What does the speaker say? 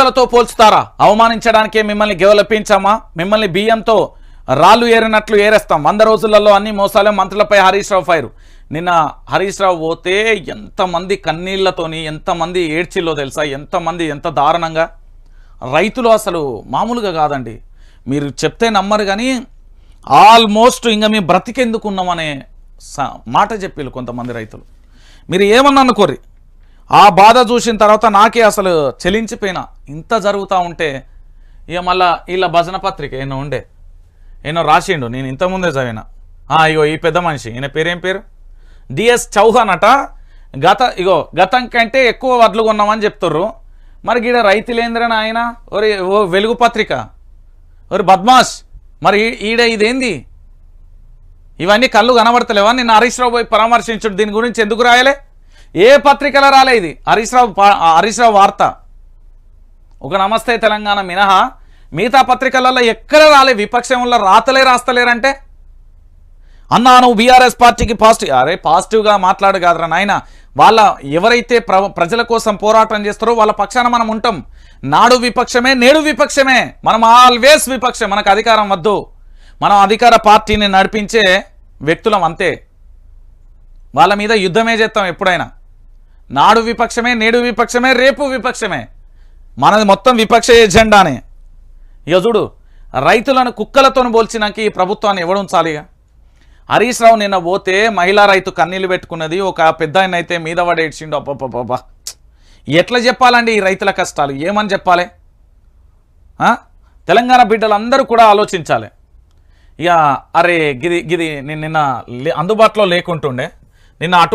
కుక్కలతో పోల్చుతారా? అవమానించడానికే మిమ్మల్ని గెవలపించామా? మిమ్మల్ని బియ్యంతో రాళ్ళు ఏరినట్లు ఏరేస్తాం. వంద రోజులలో అన్ని మోసాలే మంత్రులపై హరీష్ రావు ఫైరు. నిన్న హరీష్ రావు పోతే ఎంతమంది కన్నీళ్ళతోని ఎంతమంది ఏడ్చిల్లో తెలుసా? ఎంతమంది ఎంత దారుణంగా? రైతులు అసలు మామూలుగా కాదండి. మీరు చెప్తే నమ్మరు కానీ ఆల్మోస్ట్ ఇంకా మేము బ్రతికెందుకున్నామనే మాట చెప్పారు కొంతమంది రైతులు. మీరు ఏమన్నా అనుకోర్రి? ఆ బాధ చూసిన తర్వాత నాకే అసలు చెలించిపోయినా. ఇంత జరుగుతూ ఉంటే ఇక మళ్ళా వీళ్ళ భజన పత్రిక ఏమో ఉండే. ఏమో రాసిండు నేను ఇంతకుముందే చదివిన. ఇగో ఈ పెద్ద మనిషి ఈయన పేరేం పేరు? డిఎస్ చౌహాన్ అట గత ఇగో గతం కంటే ఎక్కువ వడ్లు కొన్నామని చెప్తుర్రు. మరి గీడ రైతులేంద్రని ఆయన ఒరి ఓ వెలుగు పత్రిక. ఒరి బద్మాష్ మరి ఈ- ఈడ ఇదేంది? ఇవన్నీ కళ్ళు కనబడతలేవా? నిన్న హరీష్ రావు పోయి పరామర్శించుడు దీని గురించి ఎందుకు రాయలే? ఏ పత్రికలో రాలే ఇది? హరీష్ రావు హరీష్ రావు వార్త. ఒక నమస్తే తెలంగాణ మినహా. మిగతా పత్రికలలో ఎక్కడ రాలే? విపక్షంలో రాతలే రాస్తలేరంటే? అన్నా నువ్వు బీఆర్ఎస్ పార్టీకి పాజిటివ్ అరే పాజిటివ్గా మాట్లాడు కాదురా నాయన. వాళ్ళ ఎవరైతే ప్ర ప్రజల కోసం పోరాటం చేస్తారో వాళ్ళ పక్షాన మనం ఉంటాం. నాడు విపక్షమే నేడు విపక్షమే. మనం ఆల్వేస్ విపక్షం. మనకు అధికారం వద్దు. మనం అధికార పార్టీని నడిపించే వ్యక్తులం అంతే. వాళ్ళ మీద యుద్ధమే చేస్తాం ఎప్పుడైనా. నాడు విపక్షమే నేడు విపక్షమే రేపు విపక్షమే. మనది మొత్తం విపక్ష ఎజెండానే. ఇక చూడు రైతులను కుక్కలతో పోల్చినాక ఈ ప్రభుత్వాన్ని ఎవడుంచాలిగా ఇక హరీష్ రావు నిన్న పోతే మహిళా రైతు కన్నీళ్ళు పెట్టుకున్నది ఒక పెద్ద ఆయన అయితే మీద పడేడ్చిండు అబ్బబ్బబ్బా ఎట్లా చెప్పాలండి ఈ రైతుల కష్టాలు? ఏమని చెప్పాలి? ఆ? తెలంగాణ బిడ్డలందరూ కూడా ఆలోచించాలి. ఇక అరే గిది గిది నిన్న అందుబాటులో లేకుంటుండే. నిన్న అటు